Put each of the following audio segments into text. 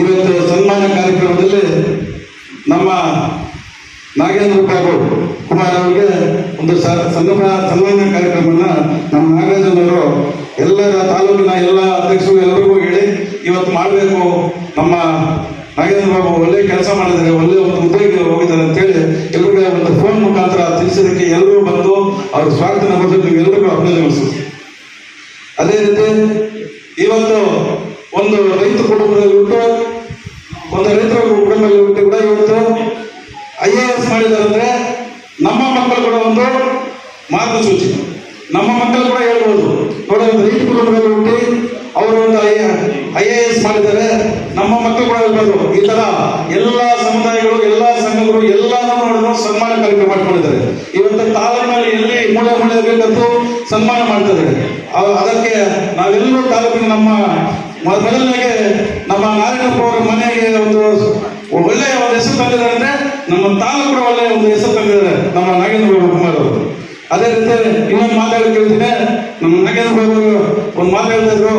ಇವತ್ತು ಸನ್ಮಾನ ಕಾರ್ಯಕ್ರಮದಲ್ಲಿ ನಮ್ಮ ನಾಗೇಂದ್ರ ಕುಮಾರ್ ಅವರಿಗೆ ಒಂದು ಸನ್ಮಾನ ಸನ್ಮಾನ ಕಾರ್ಯಕ್ರಮವನ್ನ ನಮ್ಮ ನಾಗರಾಜನವರು ಎಲ್ಲರ ತಾಲೂಕಿನ ಎಲ್ಲ ಅಧ್ಯಕ್ಷರು ಎಲ್ಲರಿಗೂ ಹೇಳಿ ಇವತ್ತು ಮಾಡಬೇಕು. ನಮ್ಮ ನಾಗೇಂದ್ರ ಬಾಬು ಒಳ್ಳೆ ಕೆಲಸ ಮಾಡಿದ್ದಾರೆ, ಒಳ್ಳೆ ಒಂದು ಹುದ್ದೆಗೆ ಹೋಗಿದ್ದಾರೆ ಅಂತೇಳಿ ಎಲ್ಲರಿಗೂ ಒಂದು ಫೋನ್ ಮುಖಾಂತರ ತಿಳಿಸಿದಕ್ಕೆ ಎಲ್ಲರೂ ಬಂದು ಅವ್ರ ಸ್ವಾಗತ ಬಗ್ಗೆ ನೀವು ಎಲ್ಲರಿಗೂ ಅಭಿನಂದನೆ ಅದೇ ರೀತಿ ಇವತ್ತು ಒಂದು ರೈತ ಕುಟುಂಬದಲ್ಲಿ ಉಂಟು. ಒಂದು ರೈತರ ಕುಟುಂಬದಲ್ಲಿ ಉಂಟು ಕೂಡ ಇವತ್ತು. ಐ ಎ ಎಸ್ ಮಾಡಿದಾರೆ ಅಂದ್ರೆ ನಮ್ಮ ಮಕ್ಕಳು ಕೂಡ ಒಂದು ಮಾರ್ಗಸೂಚಿ. ನಮ್ಮ ಮಕ್ಕಳು ಕೂಡ ಹೇಳ್ಬೋದು. ನೋಡಿ, ಒಂದು ರೈತ ಕುಟುಂಬದಲ್ಲಿ ಹುಟ್ಟಿ ಅವರು ಒಂದು ಐ ಐ ಎ ಎಸ್ ಮಾಡಿದ್ದಾರೆ. ನಮ್ಮ ಮಕ್ಕಳು ಕೂಡ ಹೇಳ್ಬೋದು. ಈ ತರ ಎಲ್ಲ ಸಮುದಾಯಗಳು, ಎಲ್ಲ ಸಂಘಗಳು ಎಲ್ಲಾನು ನೋಡಿದ್ರು ಸನ್ಮಾನ ಕಾರ್ಯಕ್ರಮ ಮಾಡ್ಕೊಂಡಿದ್ದಾರೆ. ಇವತ್ತು ತಾಲೂಕಿನಲ್ಲಿ ಎಲ್ಲಿ ಮೂಳೆ ಮೂಳೆ ಸನ್ಮಾನ ಮಾಡ್ತಾ ಇದ್ದಾರೆ ಅದಕ್ಕೆ ನಾವೆಲ್ಲರೂ ತಾಲೂಕಿನ ನಮ್ಮ ಮೊದಲನೆಗೆ ನಮ್ಮ ನಾರಾಯಣಪ್ಪ ಅವರ ಮನೆಗೆ ಒಂದು ಒಳ್ಳೆಯ ಒಂದು ಹೆಸರು ತಂದಿದ್ದಾರೆ ಅಂದ್ರೆ ನಮ್ಮ ತಾಲೂಕು ಕೂಡ ಒಳ್ಳೆಯ ಒಂದು ಹೆಸರು ತಂದಿದ್ದಾರೆ ನಮ್ಮ ನಾಗೇಂದ್ರ ಕುಮಾರ್ ಅವರು. ಅದೇ ರೀತಿ ಇನ್ನೊಂದು ಮಾತಾಡಿ ಕೇಳ್ತೀನಿ ನಮ್ಮ ನಾಗೇಂದ್ರ ಬಾಬು ಒಂದು ಮಾತಾಡ್ತಾ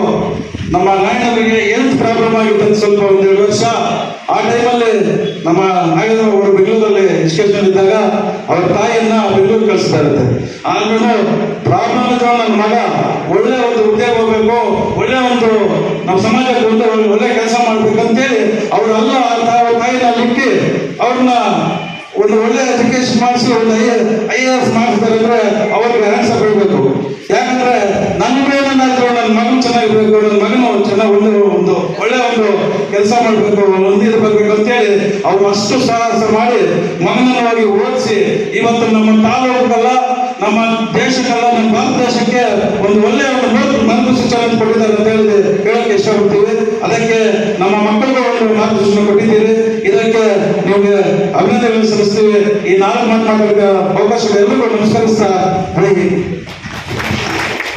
ನಮ್ಮ ನಾಯಕರಿಗೆ ಹೆಲ್ತ್ ಪ್ರಾಬ್ಲಮ್ ಆಗಿತ್ತು ಸ್ವಲ್ಪ ಒಂದು ಎರಡು ವರ್ಷ. ಆ ಟೈಮಲ್ಲಿ ನಮ್ಮ ನಾಗೇಂದ್ರ ಅವರು ಬೆಂಗಳೂರಲ್ಲಿ ಎಜುಕೇಶನ್ ಇದ್ದಾಗ ಅವರ ತಾಯಿಯನ್ನ ಬೆಂಗಳೂರು ಕಳಿಸ್ತಾ ಇರುತ್ತೆ ಆದ್ರೂ ಪ್ರಾಬ್ಲಮ್ ಇದ್ದ ನನ್ನ ಮಗ ಒಳ್ಳೆ ಒಂದು ಉದ್ಯೋಗ ಹೋಗ್ಬೇಕು, ಒಳ್ಳೆ ಒಂದು ನಮ್ಮ ಸಮಾಜಕ್ಕೆ ಒಂದು ಒಳ್ಳೆ ಕೆಲಸ ಮಾಡ್ಬೇಕಂತೇಳಿ ಅವರೆಲ್ಲ ತಾವು ತಾಯಿನ ಇಕ್ಕಿ ಅವ್ರನ್ನ ಒಂದು ಒಳ್ಳೆ ಎಜುಕೇಶನ್ ಮಾಡಿಸಿ ಒಂದು ಐ ಐ ಎಸ್ ಮಾಡಿಸ್ತಾರೆ ಅಂದ್ರೆ ಅವ್ರಿಗೆ ಆನ್ಸರ್ ಕೊಡ್ಬೇಕು. ಯಾಕಂದ್ರೆ ನನ್ನ ಮಗನ್ ಚೆನ್ನಾಗಿರ್ಬೇಕು, ನನ್ನ ಮಗನು ಚೆನ್ನಾಗಿ ಒಂದು ಒಂದು ಒಳ್ಳೆ ಒಂದು ಕೆಲಸ ಮಾಡಬೇಕು, ಒಂದು ಬರ್ಬೇಕು ಅಂತೇಳಿ ಅವ್ರು ಅಷ್ಟು ಸಾಹಸ ಮಾಡಿ ಮಗನವಾಗಿ ಓದಿಸಿ ಇವತ್ತು ನಮ್ಮ ತಾಲೂಕಲ್ಲ, ನಮ್ಮ ದೇಶಕ್ಕೆಲ್ಲ, ನಮ್ಮ ಭಾರತ ದೇಶಕ್ಕೆ ಒಂದು ಒಳ್ಳೆಯ ಒಂದು ಮಾರ್ಗ- ಮಾರ್ಗಸೂಚನೆ ಕೊಟ್ಟಿದ್ದಾರೆ ಅಂತ ಹೇಳಿ ಹೇಳಕ್ಕೆ ಇಷ್ಟಪಡ್ತೀವಿ ಅದಕ್ಕೆ ನಮ್ಮ ಮಕ್ಕಳಿಗೆ ಒಂದು ಮಾರ್ಗದರ್ಶನ ಕೊಟ್ಟಿದ್ದೀರಿ. ಇದಕ್ಕೆ ನಿಮಗೆ ಅಭಿನಂದನೆ ಸಲ್ಲಿಸ್ತೀವಿ. ಈ ನಾಲ್ಕು ಮಾತು ಮಾತಾಡೋಕೆ ಅವಕಾಶ ಎಲ್ಲರಿಗೂ ನಮಸ್ಕರಿಸ್ತಾ ಬೆಳಿಗ್ಗೆ